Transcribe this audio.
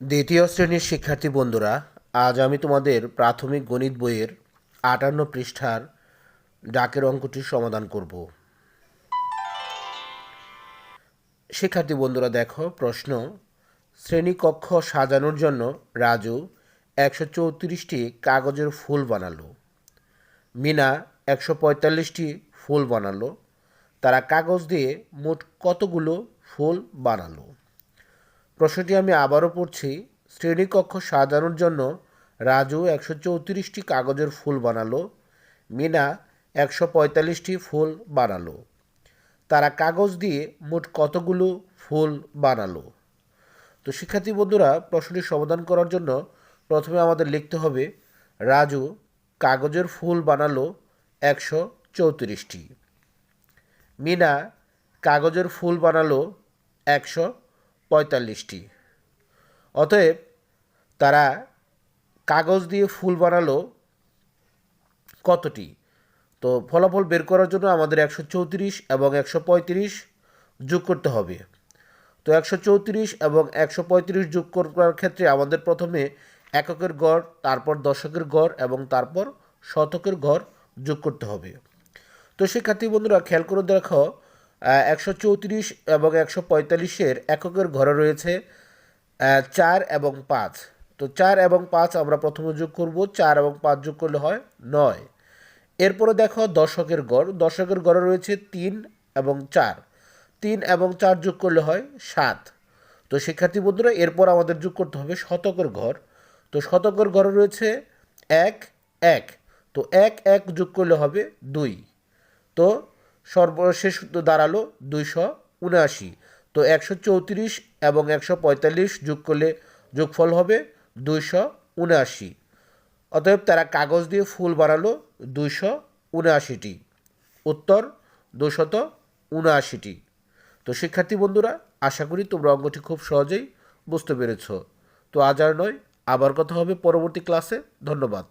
দ্বিতীয় শ্রেণির শিক্ষার্থী বন্ধুরা, আজ আমি তোমাদের প্রাথমিক গণিত বইয়ের আটান্ন পৃষ্ঠার ডাকের অঙ্কটির সমাধান করব। শিক্ষার্থী বন্ধুরা, দেখো, প্রশ্ন শ্রেণীকক্ষ সাজানোর জন্য রাজু একশো চৌত্রিশটি কাগজের ফুল বানালো। মিনা একশো পঁয়তাল্লিশটি ফুল বানালো। তারা কাগজ দিয়ে মোট কতগুলো ফুল বানালো? প্রশ্নটি আমি আবারও পড়ছি। শ্রেণীকক্ষ সাজানোর জন্য রাজু একশো চৌত্রিশটি কাগজের ফুল বানালো, মিনা একশো পঁয়তাল্লিশটি ফুল বানালো। তারা কাগজ দিয়ে মোট কতগুলো ফুল বানালো? তো শিক্ষার্থী বন্ধুরা, প্রশ্নটি সমাধান করার জন্য প্রথমে আমাদের লিখতে হবে, রাজু কাগজের ফুল বানালো একশো চৌত্রিশটি। মিনা কাগজের ফুল বানালো একশো পঁয়তাল্লিশটি। অতএব তারা কাগজ দিয়ে ফুল বানালো কতটি? তো ফলাফল বের করার জন্য আমাদের একশো চৌত্রিশ এবং একশো পঁয়ত্রিশ যোগ করতে হবে। তো একশো চৌত্রিশ এবং একশো পঁয়ত্রিশ যোগ করার ক্ষেত্রে আমাদের প্রথমে এককের গড়, তারপর দশকের গড় এবং তারপর শতকের গড় যোগ করতে হবে। তো শিক্ষার্থী বন্ধুরা, খেয়াল করে দেখো একশো চৌত্রিশ এবং একশো পঁয়তাল্লিশের এককের ঘরে রয়েছে চার এবং পাঁচ। তো চার এবং পাঁচ আমরা প্রথমে যোগ করব, চার এবং পাঁচ যোগ করলে হয় নয়। এরপরে দেখো দশকের গড়। দশকের গড়ে রয়েছে তিন এবং চার। তিন এবং চার যোগ করলে হয় সাত। তো শিক্ষার্থী বন্ধুরা, এরপর আমাদের যোগ করতে হবে শতকের ঘর। তো শতকের ঘরে রয়েছে এক এক। তো এক এক যোগ করলে হবে দুই। তো সর্বশেষ দাঁড়াল দুইশো উনআশি। তো একশো চৌত্রিশ এবং একশো পঁয়তাল্লিশ যোগ করলে যোগফল হবে দুইশো উনআশি। অতএব তারা কাগজ দিয়ে ফুল বানালো দুইশো উনআশিটি। উত্তর দুশত উনআশিটি। তো শিক্ষার্থী বন্ধুরা, আশা করি তোমরা অঙ্গটি খুব সহজেই বুঝতে পেরেছ। তো আজ আর নয়, আবার কথা হবে পরবর্তী ক্লাসে। ধন্যবাদ।